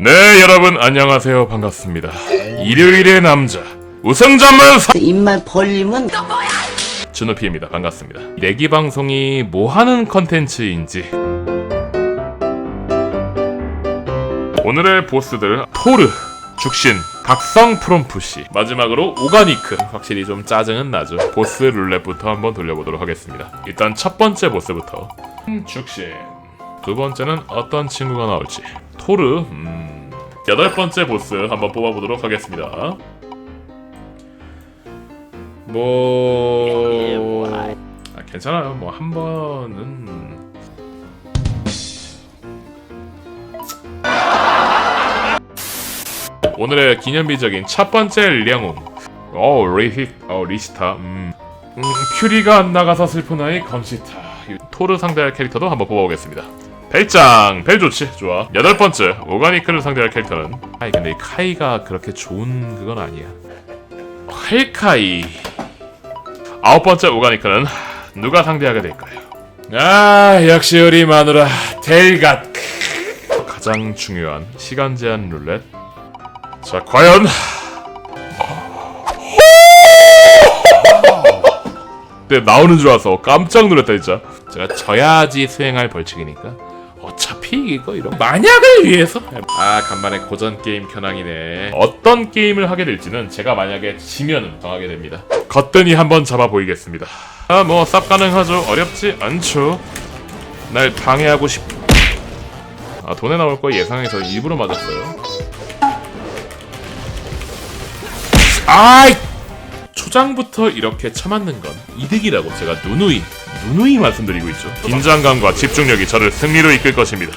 네 여러분 안녕하세요. 반갑습니다. 일요일의 남자 우승전문 사... 입만 벌리면 준호피입니다. 반갑습니다. 내기 방송이 뭐하는 컨텐츠인지. 오늘의 보스들 토르 죽신 각성 프롬프시 마지막으로 오가니크. 확실히 좀 짜증은 나죠. 보스 룰렛부터 한번 돌려보도록 하겠습니다. 일단 첫 번째 보스부터. 음, 죽신. 두 번째는 어떤 친구가 나올지 토르 음, 여덟 번째 보스 한번 뽑아보도록 하겠습니다. 뭐 아, 괜찮아요. 뭐 한 번은. 오늘의 기념비적인 첫 번째 량웅. 어 리히 어 리스타 음. 음 퓨리가 안 나가서 슬픈 아이 검시타. 이 토르 상대할 캐릭터도 한번 뽑아보겠습니다 벨짱 벨 좋지? 좋아. 여덟 번째 오가니크를 상대할 캐릭터는? 아이 근데 이 카이가 그렇게 좋은 그건 아니야. 헬카이. 아홉 번째 오가니크는 누가 상대하게 될까요? 아 역시 우리 마누라 델갓 가장 중요한 시간 제한 룰렛. 자 과연? 네 나오는 줄 알아서 깜짝 놀랐다 진짜. 제가 져야지 수행할 벌칙이니까 피 이길 거 이런 만약을 위해서. 아 간만에 고전 게임 현황이네. 어떤 게임을 하게 될지는 제가 만약에 지면 정하게 됩니다. 거뜬히 한번 잡아 보이겠습니다. 아뭐 쌉 가능하죠. 어렵지 않죠. 날 방해하고 싶... 아 돈에 나올 거 예상해서 일부러 맞았어요. 아이! 초장부터 이렇게 쳐맞는 건 이득이라고 제가 누누이 누누이 말씀드리고 있죠. 긴장감과 집중력이 저를 승리로 이끌 것입니다.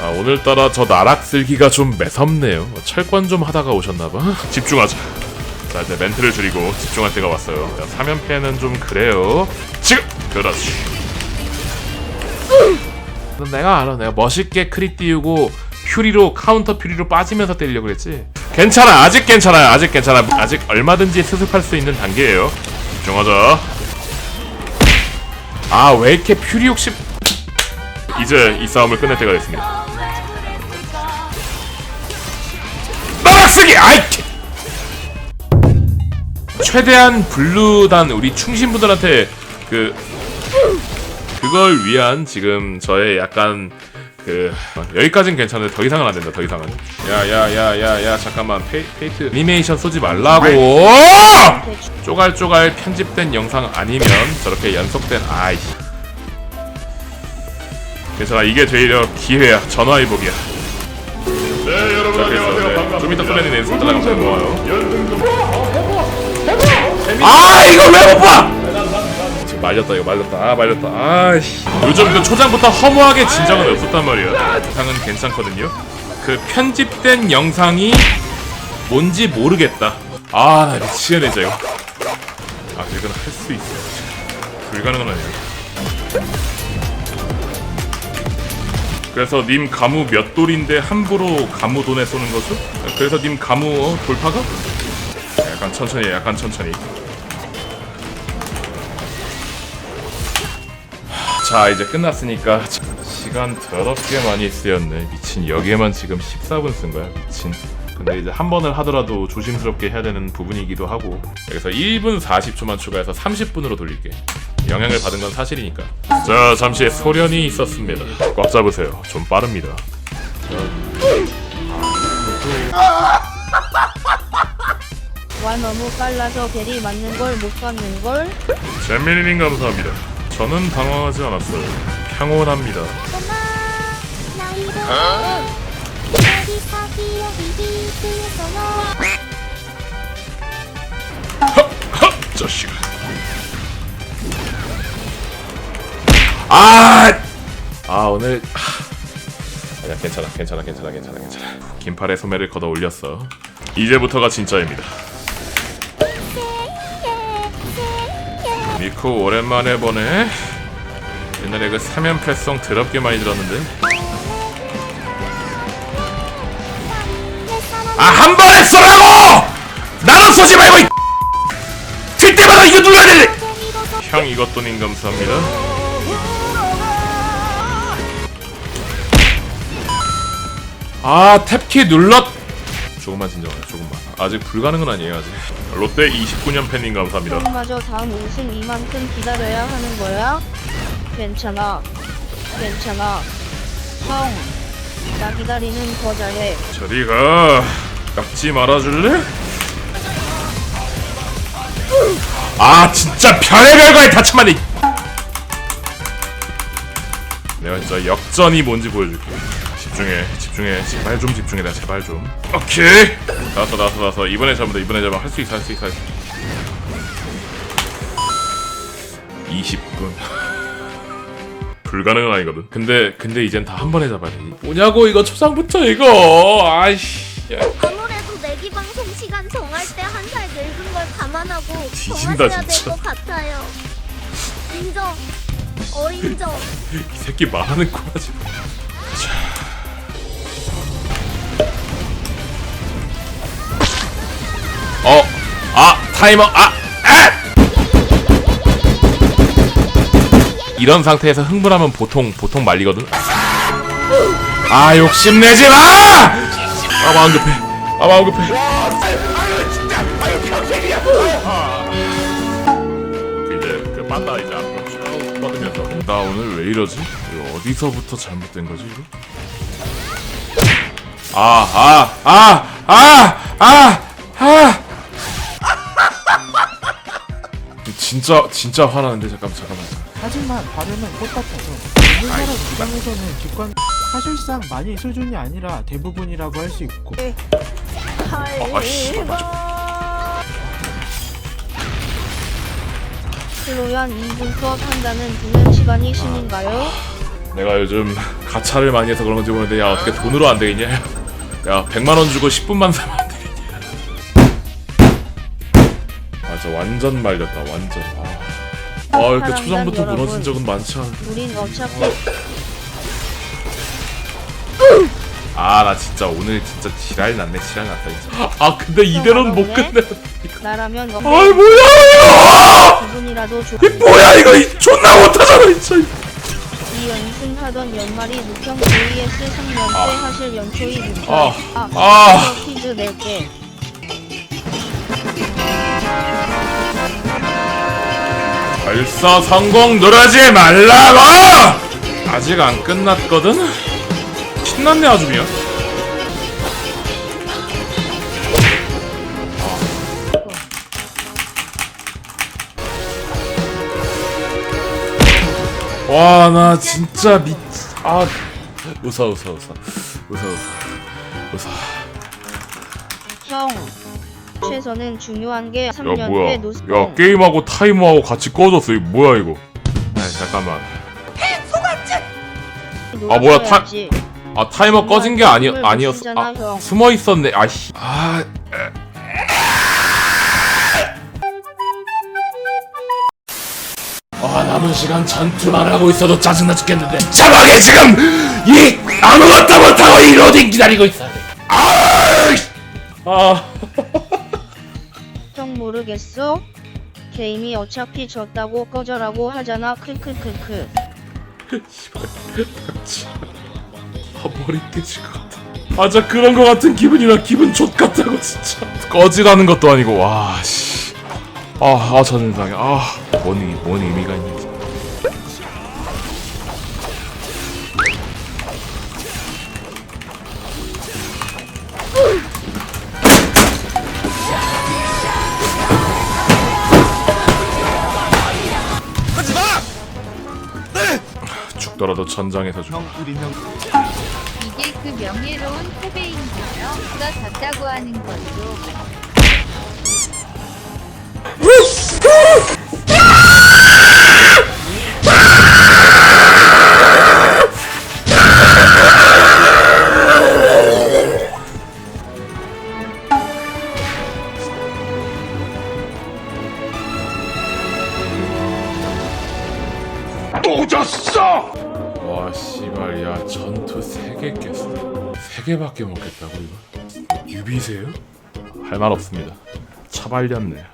아 오늘따라 저 나락 쓸기가 좀 매섭네요. 철권 좀 하다가 오셨나봐. 집중하자. 자 이제 멘트를 줄이고 집중할 때가 왔어요. 자, 사면패는 좀 그래요. 지금 그렇지. 넌 내가 알아. 내가 멋있게 크리 띄우고 퓨리로 카운터 퓨리로 빠지면서 때리려고 그랬지. 괜찮아. 아직 괜찮아요. 아직 괜찮아. 아직 얼마든지 수습할 수 있는 단계예요. 집중하자. 아, 왜 이렇게 퓨리 욕심 이제 이 싸움을 끝낼 때가 됐습니다. 나락쓰기! 아이! 최대한 블루단 우리 충신분들한테 그 그걸 위한 지금 저의 약간 그 여기까진 괜찮은데 더 이상은 안 된다. 더 이상은. 야야야야야 잠깐만 페이, 페이트 애니메이션 쏘지 말라고. 쪼갈쪼갈 편집된 영상 아니면 저렇게 연속된 아이. 괜찮아 이게 되려 기회야. 전화위복이야. 네 여러분 안녕하세요. 반갑습니다. 좀 이따 소련이 내손 따라가면 고마워요. 아 이거 왜 못 봐? 지금 말렸다 이거 말렸다. 아 말렸다. 아씨. 요즘 그 초장부터 허무하게 진정은 없었단 말이야. 영상은 괜찮거든요. 그 편집된 영상이 뭔지 모르겠다. 아나 미치겠네 진짜 이거 아 이건 할수 있어. 불가능은 아니야. 그래서 님 가무 몇 돌인데 함부로 가무 돈에 쏘는 거죠? 그래서 님 가무 어, 돌파가? 약간 천천히 해, 약간 천천히. 자 이제 끝났으니까 시간 더럽게 많이 쓰였네. 미친 여기에만 지금 14분 쓴 거야 미친 근데 이제 한 번을 하더라도 조심스럽게 해야 되는 부분이기도 하고. 여기서 1분 40초만 추가해서 30분으로 돌릴게 영향을 받은 건 사실이니까. 자 잠시 소련이 있었습니다. 꽉 잡으세요. 좀 빠릅니다. 와 너무 빨라서 벨이 맞는 걸 못 받는 걸. 잼민이님 감사합니다. 저는 당황하지 않았어요. 평온합니다. 고마워 나 이거. 아! 아! 오늘 하. 아니야 괜찮아 괜찮아 괜찮아 괜찮아 괜찮아. 긴팔의 소매를 걷어 올렸어. 이제부터가 진짜입니다. 미코 오랜만에 보네. 옛날에 그 3연패송 드럽게 많이 들었는데 아 한 번에 쏘라고! 나는 쏘지 말고 이 그때마다 이거 눌러야 돼! 형 이것도 님 감사합니다 아 탭키 눌렀 조금만 진정해 조금만 아직 불가능은 아니에요 아직 롯데 29년 팬님 감사합니다 형마저 다음 우승 이만큼 기다려야 하는 거야? 괜찮아. 괜찮아. 형. 나 기다리는 거 잘해. 저리 가 깎지 말아줄래? 아 진짜 별의별 거에 다 참아네 내가 진짜 역전이 뭔지 보여줄게. 집중해 집중해. 제발 좀 집중해라 제발 좀. 오케이. 나왔어 나왔어 나왔어. 이번에 잡으다 이번에 잡으면. 할수 있어 할 수 있어 할 수 있어. 20분. 불가능은 아니거든. 근데 근데 이젠 다 한 번에 잡아야 돼. 뭐냐고 이거 초장부터 이거. 아이씨 야. 아무래도 내기 방송 시간 정할 때 한 살 늙은 걸 감안하고 뒤진다, 정하셔야 될 진짜. 것 같아요. 인정. 어인정. 이 새끼 말하는 꼬라지 어, 아, 타이머, 아, 아! 이런 상태에서 흥분하면 보통 보통 말리거든. 아, 욕심 내지 마! 아, 마음 급해. 아, 마음 급해. 이제 그 만나 이제 앞으로 쭉 뻗으면서 나 오늘 왜 이러지? 이거 어디서부터 잘못된 거지 이거? 아, 아아아아아아 진짜 진짜 화나는데 잠깐 잠깐만 하지만 발음은 똑같아서 우리나라 지방에서는 직관 사실상 많이 수준이 아니라 대부분이라고 할 수 있고. 아씨 맞아 슬로연 2분 컷 한다는 분은 시간이 신인가요? 내가 요즘 가차를 많이 해서 그런 건지 모르는데 야 어떻게 돈으로 안 되겠냐? 야 100만 원 주고 10분만 사면 안 되겠냐? 맞아 완전 말렸다 완전. 아, 아 이렇게 초장부터 여러분. 무너진 적은 많지 않은데. 우린 어차피 아 나 진짜 오늘 진짜 지랄 났네. 지랄 났다 진짜 아 근데 이대로는 못 끝내. 나라면 아이 너무 뭐야 기분이라도 좋 이거 뭐야 이거! 이 존나 못하잖아 진짜 이 연승하던 연말이 묵형 vs 3년째 하실 연초이 묵형 아, 아, 아. 퀴즈 낼게. 벌써 성공 누르지 말라고! 아직 안 끝났거든 신났네 아주 그냥 와 나 진짜 미 아 웃어 웃어 웃어. 웃어 웃어. 웃어. 형 최선은 중요한 게 야 3년 뭐야. 때야 노스봉 게임하고 타이머하고 같이 꺼졌어. 이거 뭐야 이거? 아이 잠깐만. 아, 뭐야, 타- 놀아줘야지. 아 타이머 꺼진 게 아니 아니었어 아, 형. 숨어 있었네. 아씨. 아 에. 아 남은 시간 전투만 하고 있어도 짜증나 죽겠는데. 자막에 지금 이 아무것도 못하고 이 로딩 기다리고 있어야 돼 아, 형 모르겠어? 게임이 어차피 졌다고 꺼져라고 하잖아. 크크크크 아 머리 깨질 것 같아. 아자 그런 거 같은 기분이라 기분 좆 같다고 진짜. 꺼지라는 것도 아니고 와씨. 아아 전상에 아뭔 의미 뭔 의미가 있는지. 죽더라도 전장에서 죽. 이게 그 명예로운 패배인가요? 누가 졌다고 하는 거죠. 와 씨발 야 전투 3개 깼어 3개밖에 못 깼다고 이거 유비세요? 할 말 없습니다 차발렸네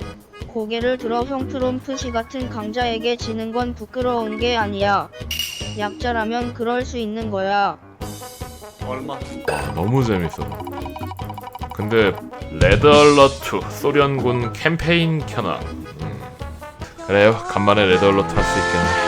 고개를 들어 형 트롬프시 같은 강자에게 지는 건 부끄러운 게 아니야 약자라면 그럴 수 있는 거야 얼마? 아, 너무 재밌어. 근데 레드 얼러트 소련군 캠페인 켜놔. 음. 그래요. 간만에 레드 얼러트 할 수 있겠네.